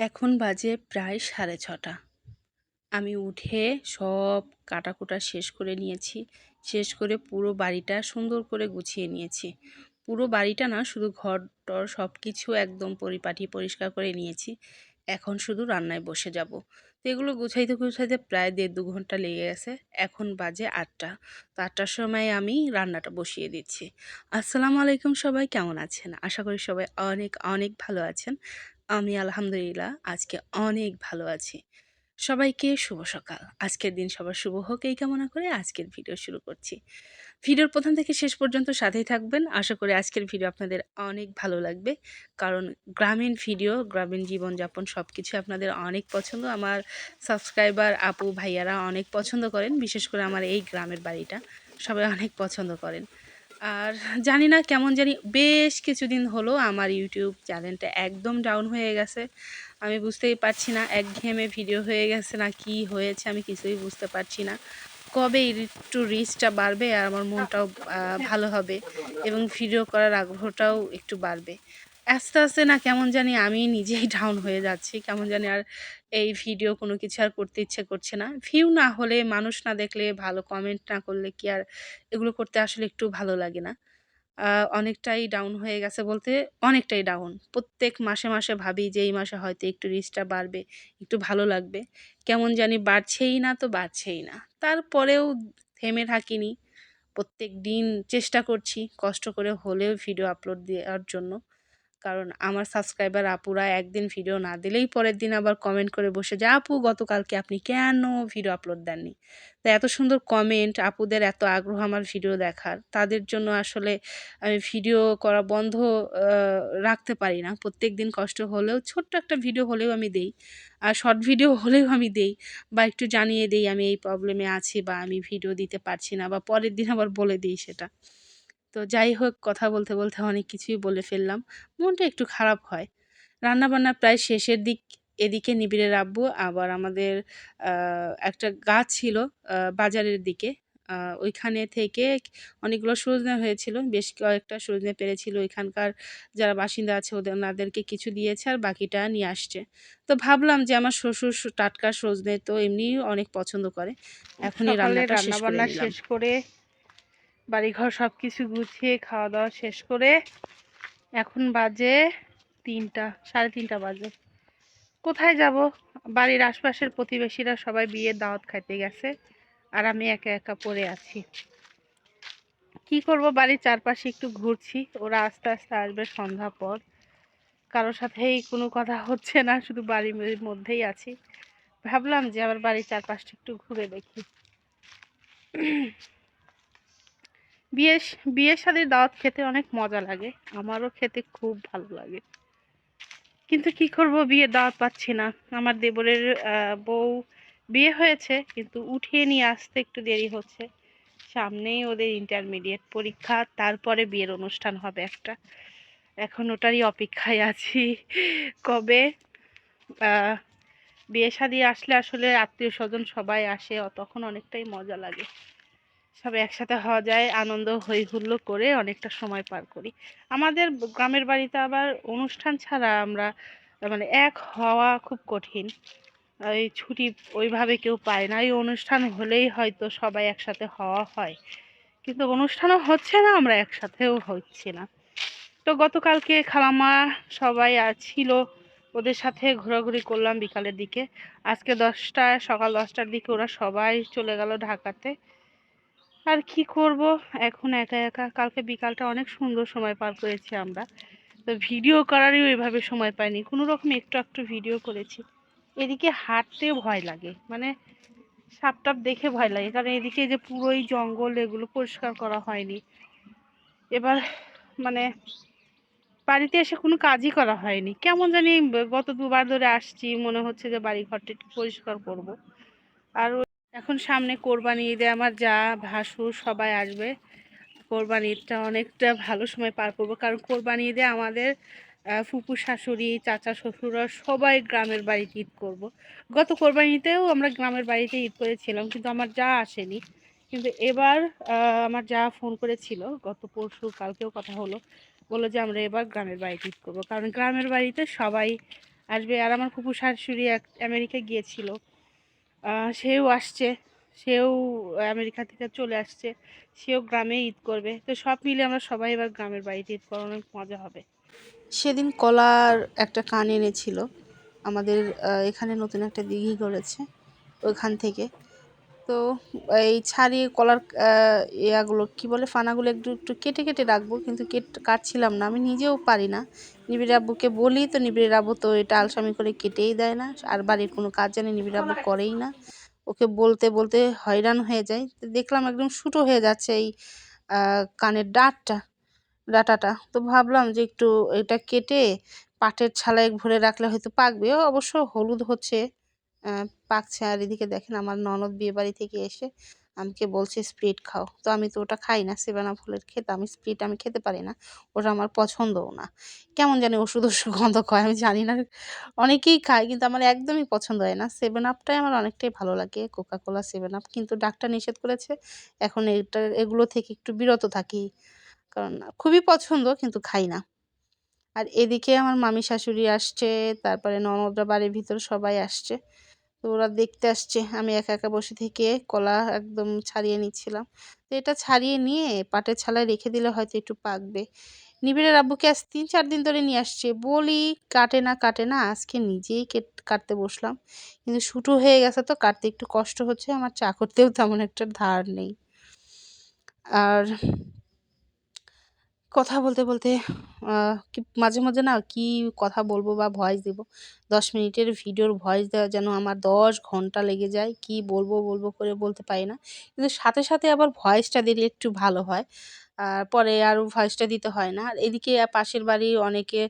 এখন বাজে প্রায় সাড়ে ছটা। আমি উঠে সব কাটাকুটা শেষ করে নিয়েছি, শেষ করে পুরো বাড়িটা সুন্দর করে গুছিয়ে নিয়েছি। পুরো বাড়িটা না, শুধু ঘর টর সব কিছু একদম পরিপাটি পরিষ্কার করে নিয়েছি। এখন শুধু রান্নায় বসে যাব। তো এগুলো গুছাইতে গুছাইতে প্রায় দেড় দু ঘণ্টা লেগে গেছে। এখন বাজে আটটা। তো আটটার সময় আমি রান্নাটা বসিয়ে দিচ্ছি। আসসালামু আলাইকুম সবাই, কেমন আছেন? আশা করি সবাই অনেক অনেক ভালো আছেন। আমি আলহামদুলিল্লাহ আজকে অনেক ভালো আছি। সবাইকে শুভ সকাল। আজকের দিন সবার শুভ হোক এই কামনা করে আজকের ভিডিও শুরু করছি। ভিডিওর প্রথম থেকে শেষ পর্যন্ত সাথেই থাকবেন। আশা করি আজকের ভিডিও আপনাদের অনেক ভালো লাগবে। কারণ গ্রামীণ ভিডিও, গ্রামীণ জীবনযাপন সব কিছু আপনাদের অনেক পছন্দ। আমার সাবস্ক্রাইবার আপু ভাইয়ারা অনেক পছন্দ করেন। বিশেষ করে আমার এই গ্রামের বাড়িটা। সবাই অনেক পছন্দ করেন। আর জানি না কেমন জানি বেশ কিছুদিন হলো আমার ইউটিউব চ্যানেলটা একদম ডাউন হয়ে গেছে। আমি বুঝতেই পারছি না, একঘেয়েমে ভিডিও হয়ে গেছে না কি হয়েছে আমি কিছুই বুঝতে পারছি না। কবে একটু রিচটা বাড়বে আর আমার মনটাও ভালো হবে এবং ভিডিও করার আগ্রহটাও একটু বাড়বে। আস্তে আস্তে না কেমন জানি আমি নিজেই ডাউন হয়ে যাচ্ছি। কেমন জানি আর এই ভিডিও কোনো কিছু আর করতে ইচ্ছে করছে না। ভিউ না হলে, মানুষ না দেখলে, ভালো কমেন্ট না করলে কি আর এগুলো করতে আসলে একটু ভালো লাগে না। অনেকটাই ডাউন হয়ে গেছে বলতে অনেকটাই ডাউন প্রত্যেক মাসে মাসে ভাবি যে এই মাসে হয়তো একটু রিচটা বাড়বে, একটু ভালো লাগবে। কেমন জানি বাড়ছেই না তো বাড়ছেই না। তারপরেও থেমে থাকিনি। প্রত্যেক দিন চেষ্টা করছি, কষ্ট করে হলেও ভিডিও আপলোড দেওয়ার জন্য। কারণ আমার সাবস্ক্রাইবার আপুরা একদিন ভিডিও না দিলেই পরের দিন আবার কমেন্ট করে বসে যে, আপু, গতকালকে আপনি কেন ভিডিও আপলোড দেননি? তো এত সুন্দর কমেন্ট আপুদের এত আগ্রহ আমার ভিডিও দেখার, তাদের জন্য আসলে আমি ভিডিও করা বন্ধ রাখতে পারি না। প্রত্যেক দিন কষ্ট হলেও, ছোট্ট একটা ভিডিও হলেও আমি দেই। আর শর্ট ভিডিও হলেও আমি দেই বা একটু জানিয়ে দেই আমি এই প্রবলেমে আছি বা আমি ভিডিও দিতে পারছি না বা পরের দিন আবার বলে দিই সেটা। তো যাই হোক কথা বলতে বলতে অনেক কিছুই বলে ফেললাম। মনটা একটু খারাপ হয়। রান্নাবান্না প্রায় শেষের দিক এদিকে নিবিড়ে রাখব আবার আমাদের একটা গাছ ছিল বাজারের দিকে। ওইখানে থেকে অনেকগুলো সজনে হয়েছিল বেশ কয়েকটা সজনে পেরেছিল। ওইখানকার যারা বাসিন্দা আছে ওদের ওনাদেরকে কিছু দিয়েছে আর বাকিটা নিয়ে আসছে। তো ভাবলাম যে আমার শ্বশুর টাটকা সজনে তো এমনি অনেক পছন্দ করে। এখনই রান্নাটা শেষ করে বান্না নিলাম শেষ করে বাড়িঘর সব কিছু গুছিয়ে খাওয়া দাওয়া শেষ করে এখন বাজে তিনটা, সাড়ে তিনটা বাজে। কোথায় যাব? বাড়ির আশপাশের প্রতিবেশীরা সবাই বিয়ের দাওয়াত খাইতে গেছে আর আমি একা একা পড়ে আছি। কি করব? বাড়ির চারপাশে একটু ঘুরছি। ওরা আস্তে আস্তে আসবে সন্ধ্যা পর। কারোর সাথেই কোনো কথা হচ্ছে না, শুধু বাড়ির মধ্যেই আছি। ভাবলাম যে আবার বাড়ির চারপাশটা একটু ঘুরে দেখি। বিয়ে, বিয়ের শাদির দাওয়াত খেতে অনেক মজা লাগে। আমারও খেতে খুব ভালো লাগে। কিন্তু কি করব, বিয়ের দাওয়াত পাচ্ছি না। আমার দেবরের বউ বিয়ে হয়েছে, কিন্তু উঠিয়ে নিয়ে আসতে একটু দেরি হচ্ছে। সামনেই ওদের ইন্টারমিডিয়েট পরীক্ষা, তারপরে বিয়ের অনুষ্ঠান হবে একটা। এখন ওটারই অপেক্ষায় আছি। কবে? বিয়ে শাদি আসলে আসলে আত্মীয় স্বজন সবাই আসে, তখন অনেকটাই মজা লাগে। সব একসাথে হওয়া যায়, আনন্দ হই হুল্লো করে অনেকটা সময় পার করি। আমাদের গ্রামের বাড়িতে আবার অনুষ্ঠান ছাড়া আমরা মানে এক হওয়া খুব কঠিন। এই ছুটি ওইভাবে কেউ পায় না। এই অনুষ্ঠান হলেই হয়তো সবাই একসাথে হওয়া হয়। কিন্তু অনুষ্ঠানও হচ্ছে না, আমরা একসাথেও হচ্ছি না। তো গতকালকে খালামা সবাই ছিল ওদের সাথে ঘোরাঘুরি করলাম বিকালের দিকে। আজকে দশটা সকাল দশটার দিকে ওরা সবাই চলে গেল ঢাকাতে। আর কি করব? এখন একা একা। কালকে বিকালটা অনেক সুন্দর সময় পার করেছি আমরা। তো ভিডিও করারই ওইভাবে সময় পাইনি। কোনো রকম একটু একটু ভিডিও করেছি। এদিকে হাঁটতেও ভয় লাগে। মানে সাপ টাপ দেখে ভয় লাগে। কারণ এদিকে যে পুরোই জঙ্গল, এগুলো পরিষ্কার করা হয়নি। এবার মানে বাড়িতে এসে কোনো কাজই করা হয়নি। কেমন জানি গত দুবার ধরে আসছি। মনে হচ্ছে যে বাড়ি ঘরটা একটু পরিষ্কার করব। আর এখন সামনে কোরবানি ঈদে আমার যা ভাসুর সবাই আসবে। কোরবানি ঈদটা অনেকটা ভালো সময় পার করব। কারণ কোরবানি ঈদে আমাদের ফুপু শাশুড়ি, চাচা শ্বশুররা সবাই গ্রামের বাড়িতে ঈদ করব। গত কোরবানিতেও আমরা গ্রামের বাড়িতে ঈদ করেছিলাম, কিন্তু আমার যা আসেনি। কিন্তু এবার আমার যা ফোন করেছিল, গত পরশু কালকেও কথা হলো, বলল যে আমরা এবার গ্রামের বাড়িতে ঈদ করব। কারণ গ্রামের বাড়িতে সবাই আসবে। আর আমার ফুপু শাশুড়ি এক, আমেরিকা গিয়েছিল। সেও আসছে, সেও আমেরিকা থেকে চলে আসছে, সেও গ্রামে ঈদ করবে। তো সব মিলে আমরা সবাই এবার গ্রামের বাড়িতে ঈদ করার অনেক মজা হবে। সেদিন কলার একটা কান এনেছিল, আমাদের এখানে নতুন একটা দিঘি করেছে, ওইখান থেকে। তো এই ছাড়িয়ে কলার ইয়াগুলো, কি বলে, ফানাগুলো একটু একটু কেটে কেটে রাখব, কিন্তু কেট, কাটছিলাম না। আমি নিজেও পারি না। নিবিড় আব্বুকে বলি তো, নিবিড় আব্বু তো এটা আলসামি করে কেটেই দেয় না। আর বাড়ির কোনো কাজ জানি, নিবিড় আব্বু করেই না। ওকে বলতে বলতে হয়রান হয়ে যায় দেখলাম একদম শুটো হয়ে যাচ্ছে এই কানের ডাঁটটা ডাঁটাটা। তো ভাবলাম যে একটু এটা কেটে পাটের ছালায় ভরে রাখলে হয়তো পাকবে। অবশ্য হলুদ হচ্ছে। পাকছে আর এদিকে দেখেন আমার ননদ বিয়ে বাড়ি থেকে এসে আমাকে বলছে স্প্রিট খাও। তো আমি তো ওটা খাই না সেভেন ফুলের খেতে আমি স্প্রিট আমি খেতে পারি না, ওটা আমার পছন্দও না। কেমন জানি ওষুধ ওষুধ গন্ধ খায়, আমি জানি না। অনেকেই খায় কিন্তু আমার একদমই পছন্দ হয় না। সেভেন আপটাই আমার অনেকটাই ভালো লাগে কোকা কোলা সেভেন আপ। কিন্তু ডাক্তার নিষেধ করেছে, এখন এটা, এগুলো থেকে একটু বিরত থাকি। কারণ খুবই পছন্দ কিন্তু খাই না। আর এদিকে আমার মামি শাশুড়ি আসছে, তারপরে ননদরা বাড়ির ভিতর সবাই আসছে। তো ওরা দেখতে আসছে। আমি একা একা বসে থেকে কলা একদম ছাড়িয়ে নিচ্ছিলাম। তো এটা ছাড়িয়ে নিয়ে পাটের ছালায় রেখে দিলে হয়তো একটু পাকবে। নিবিড়ের আব্বুকে আজ তিন, চার দিন ধরে নিয়ে আসছে। বলি কাটে না কাটে না, আজকে নিজেই কেট, কাটতে বসলাম। কিন্তু শুটু হয়ে গেছে তো, কাটতে একটু কষ্ট হচ্ছে। আমার চা করতেও তেমন একটা ধার নেই। আর কথা বলতে বলতে কি মাঝে মাঝে না কি কথা বলব বা ভয়েস দেবো। দশ মিনিটের ভিডিওর ভয়েস দেওয়া যেন আমার দশ ঘণ্টা লেগে যায়, কি বলব বলব করে বলতে পারি না। কিন্তু সাথে সাথে আবার ভয়েসটা দিলে একটু ভালো হয়। আর পরে আর ভয়েসটা দিতে হয় না। আর এদিকে পাশের বাড়ি অনেকে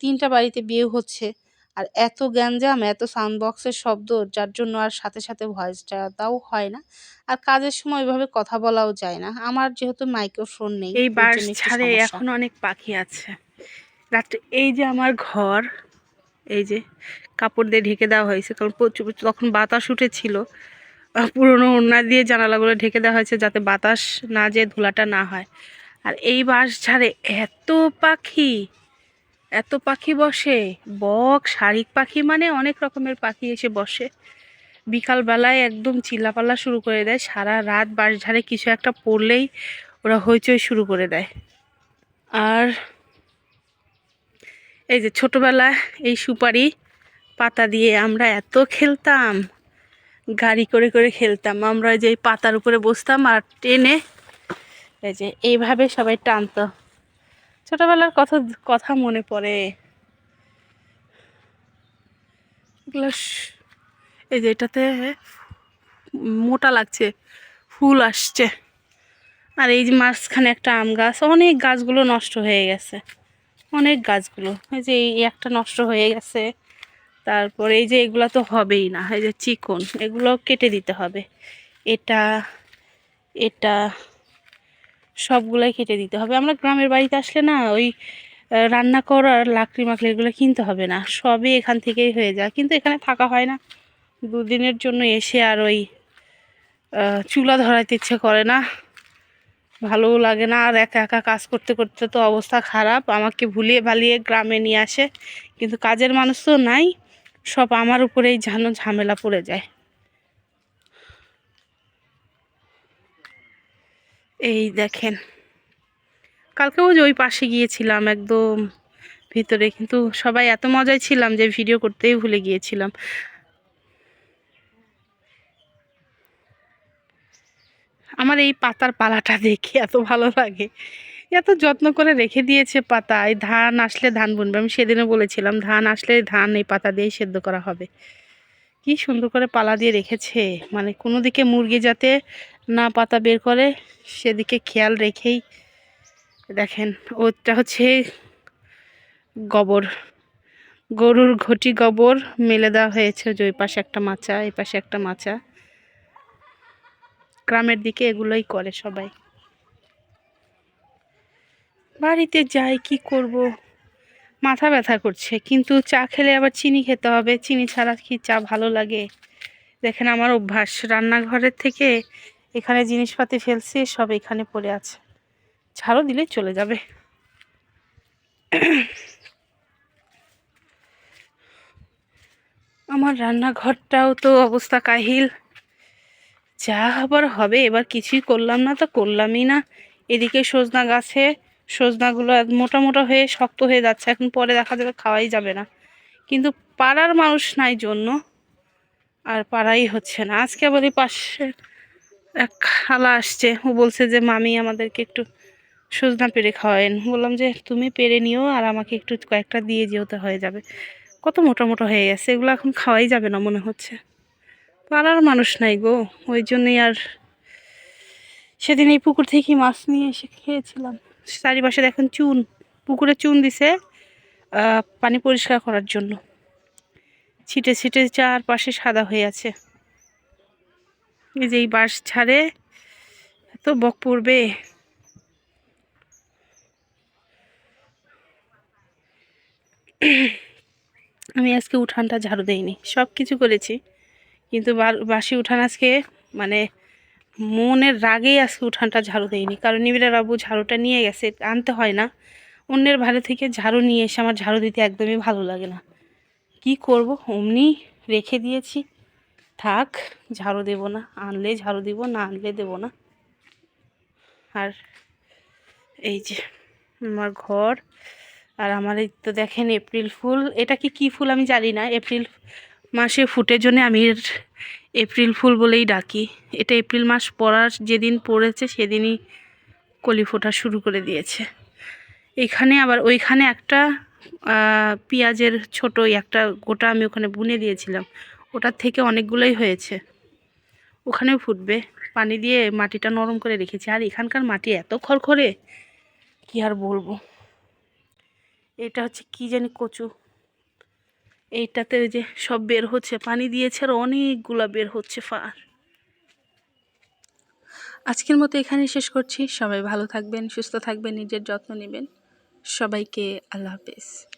তিনটা বাড়িতে বিয়ে হচ্ছে। আর এত গ্যাঞ্জাম এত সাউন্ড বক্সের শব্দ যার জন্য আর সাথে সাথে ভয়েসটা তাও হয় না। আর কাজের সময় ওইভাবে কথা বলাও যায় না। আমার যেহেতু মাইক্রোফোন নেই এই বাঁশ ছাড়ে এখন অনেক পাখি আছে। রাত্রে এই যে আমার ঘর এই যে কাপড় দিয়ে ঢেকে দেওয়া হয়েছে কারণ প্রচুর প্রচুর তখন বাতাস উঠেছিল। পুরোনো ওড়না দিয়ে জানালাগুলো ঢেকে দেওয়া হয়েছে যাতে বাতাস না যে ধুলাটা না হয়। আর এই বাস ছাড়ে এত পাখি এত পাখি বসে? বক শালিক পাখি মানে অনেক রকমের পাখি এসে বসে। বিকালবেলায় একদম চিল্লাপাল্লা শুরু করে দেয়। সারা রাত বাঁশ ঝাড়ে কিছু একটা পড়লেই ওরা হইচই শুরু করে দেয়। আর এই যে ছোটবেলায় এই সুপারি পাতা দিয়ে আমরা এত খেলতাম, গাড়ি করে করে খেলতাম। আমরা যে পাতার উপরে বসতাম আর টেনে এই যে এইভাবে সবাই টানতো। ছোটবেলার কথা কথা মনে পড়ে। এই যে এটাতে মোটা লাগছে, ফুল আসছে। আর এই যে মাঝখানে একটা আম গাছ, অনেক গাছগুলো নষ্ট হয়ে গেছে। অনেক গাছগুলো, এই যে এই একটা নষ্ট হয়ে গেছে। তারপরে এই যে এগুলো তো হবেই না, এই যে চিকন, এগুলো কেটে দিতে হবে। এটা এটা সবগুলাই কেটে দিতে হবে। আমরা গ্রামের বাড়িতে আসলে না ওই রান্না করার লাকড়ি মাকড়ি এগুলো কিনতে হবে না। সবই এখান থেকেই হয়ে যায়। কিন্তু এখানে থাকা হয় না। দুদিনের জন্য এসে আর ওই চুলা ধরাইতে ইচ্ছে করে না। ভালোও লাগে না। আর একা একা কাজ করতে করতে তো অবস্থা খারাপ। আমাকে ভুলিয়ে ভালিয়ে গ্রামে নিয়ে আসে। কিন্তু কাজের মানুষ তো নাই। সব আমার উপরেই যেন ঝামেলা পড়ে যায়। এই দেখেন। কালকেও যে ওই পাশে গিয়েছিলাম একদম ভিতরে, কিন্তু সবাই এত মজায় ছিলাম যে ভিডিও করতেই ভুলে গিয়েছিলাম। আমার এই পাতার পালাটা দেখে এত ভালো লাগে। এত যত্ন করে রেখে দিয়েছে পাতা, এই ধান আসলে ধান বুনবে। আমি সেদিনও বলেছিলাম, ধান আসলে ধান এই পাতা দিয়েই সেদ্ধ করা হবে। কি সুন্দর করে পালা দিয়ে রেখেছে। মানে কোনো দিকে মুরগি যাতে না পাতা বের করে, সেদিকে খেয়াল রেখেই দেখেন ওটা হচ্ছে গোবর। গরুর ঘটি গোবর মেলে দেওয়া হয়েছে যে ওই পাশে একটা মাচা, এই পাশে একটা মাচা। গ্রামের দিকে এগুলোই করে সবাই। বাড়িতে যাই, কি করব? মাথা ব্যথা করছে, কিন্তু চা খেলে আবার চিনি খেতে হবে। চিনি ছাড়া কি চা ভালো লাগে? দেখেন আমার অভ্যাস, রান্নাঘরের থেকে এখানে জিনিসপাতি ফেলছি, সব এখানে পড়ে আছে। ঝাড়ু দিলেই চলে যাবে। আমার রান্নাঘরটাও তো অবস্থা কাহিল। যা আবার হবে, এবার কিছুই করলাম না তো করলামই না। এদিকে সজনা গাছে, সজনাগুলো মোটা মোটা হয়ে শক্ত হয়ে যাচ্ছে, এখন পরে দেখা যাবে খাওয়াই যাবে না। কিন্তু পাড়ার মানুষ নাই জন্য, আর পাড়াই হচ্ছে না। আজকে আবার এই পাশে এক খালা আসছে। ও বলছে যে, মামি, আমাদেরকে একটু সজনা পেরে খাওয়ায়েন। বললাম যে, তুমি পেরে নিও আর আমাকে একটু কয়েকটা দিয়ে যেতে হয়ে যাবে। কত মোটা মোটা হয়ে গেছে। এগুলো এখন খাওয়াই যাবে না মনে হচ্ছে। পাড়ার মানুষ নাই গো। ওই জন্যই আর সেদিন এই পুকুর থেকে মাছ নিয়ে এসে খেয়েছিলাম। চারিপাশে দেখেন চুন। পুকুরে চুন দিছে পানি পরিষ্কার করার জন্য। ছিটে ছিটে চারপাশে সাদা হয়ে আছে। এই যে এই বাঁশ ছাড়ে, এত বক পড়বে। আমি আজকে উঠানটা ঝাড়ু দেইনি, সব কিছু করেছি। কিন্তু বাসি উঠান আজকে মানে মনের রাগেই আজকে উঠানটা ঝাড়ু দেয়নি কারণ নিবিড়া বাবু ঝাড়ুটা নিয়ে গেছে, আনতে হয় না। অন্যের ভালো থেকে ঝাড়ু নিয়ে এসে আমার ঝাড়ু দিতে একদমই ভালো লাগে না। কি করব? অমনি রেখে দিয়েছি। থাক, ঝাড়ু দেব না। আনলে ঝাড়ু দিব, না আনলে দেব না। আর এই যে আমার ঘর, আর আমার এই তো দেখেন এপ্রিল ফুল। এটা কি, কী ফুল আমি জানি না। এপ্রিল মাসে ফুটের জন্য আমি এপ্রিল ফুল বলেই ডাকি। এটা এপ্রিল মাস পড়ার যেদিন পড়েছে, সেদিনই কলি ফোটা শুরু করে দিয়েছে। এখানে আবার ওইখানে একটা পেঁয়াজের ছোট একটা গোটা আমি ওখানে বুনে দিয়েছিলাম। ওটার থেকে অনেকগুলোই হয়েছে। ওখানেও ফুটবে। পানি দিয়ে মাটিটা নরম করে রেখেছি। আর এখানকার মাটি এত খড়খড়ে, কি আর বলব? এটা হচ্ছে কি জানি কচু। এইটাতে ওই যে সব বের হচ্ছে। পানি দিয়েছে আর অনেকগুলা বের হচ্ছে ফার। আজকের মতো এখানে শেষ করছি। সবাই ভালো থাকবেন, সুস্থ থাকবেন, নিজের যত্ন নেবেন। সবাইকে আল্লাহ হাফেজ।